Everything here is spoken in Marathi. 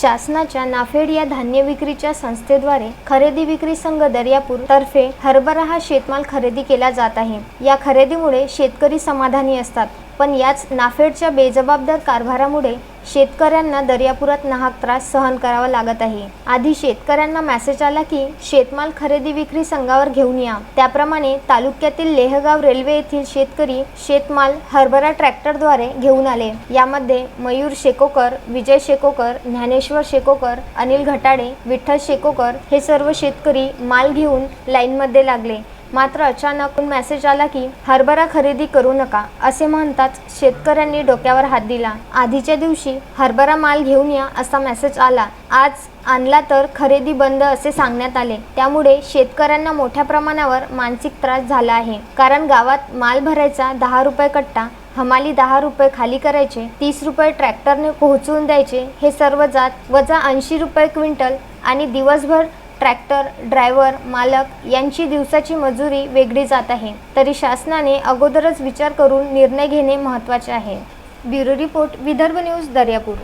शासनाच्या नाफेड या धान्य विक्रीच्या संस्थेद्वारे खरेदी विक्री संघ दर्यापूर तर्फे हरभरा हा शेतमाल खरेदी केला जात आहे. या खरेदीमुळे शेतकरी समाधानी असतात. पण याच नाफेडच्या बेजबाबदार कारभारामुळे शेतकऱ्यांना दर्यापुरात नाहक त्रास सहन करावा लागत आहे. आधी शेतकऱ्यांना मेसेज आला की शेतमाल खरेदी विक्री संघावर घेऊन या. त्याप्रमाणे तालुक्यातील लेहगाव रेल्वे येथील शेतकरी शेतमाल हरभरा ट्रॅक्टरद्वारे घेऊन आले. यामध्ये मयूर शेकोकर विजय शेकोकर ज्ञानेश्वर शेकोकर अनिल घटाडे विठ्ठल शेकोकर हे सर्व शेतकरी माल घेऊन लाईनमध्ये लागले. मात्र अचानक मेसेज आला की हरभरा खरेदी करू नका असे म्हणताच शेतकऱ्यांनी डोक्यावर हात दिला. आधीच्या दिवशी हरभरा माल घेऊन या असा मेसेज आला. आज आणला तर खरेदी बंद असे सांगण्यात आले. त्यामुळे शेतकऱ्यांना मोठ्या प्रमाणावर मानसिक त्रास झाला आहे. कारण गावात माल भरायचा दहा रुपये कट्टा हमाली दहा रुपये खाली करायचे तीस रुपये ट्रॅक्टरने पोहोचवून द्यायचे हे सर्व जात वजा ऐंशी रुपये क्विंटल आणि दिवसभर ट्रॅक्टर ड्रायव्हर मालक यांची दिवसाची मजुरी वेगळी जात आहे. तरी शासनाने अगोदरच विचार करून निर्णय घेणे महत्त्वाचे आहे. Bureau report Vidarbha news Daryapur.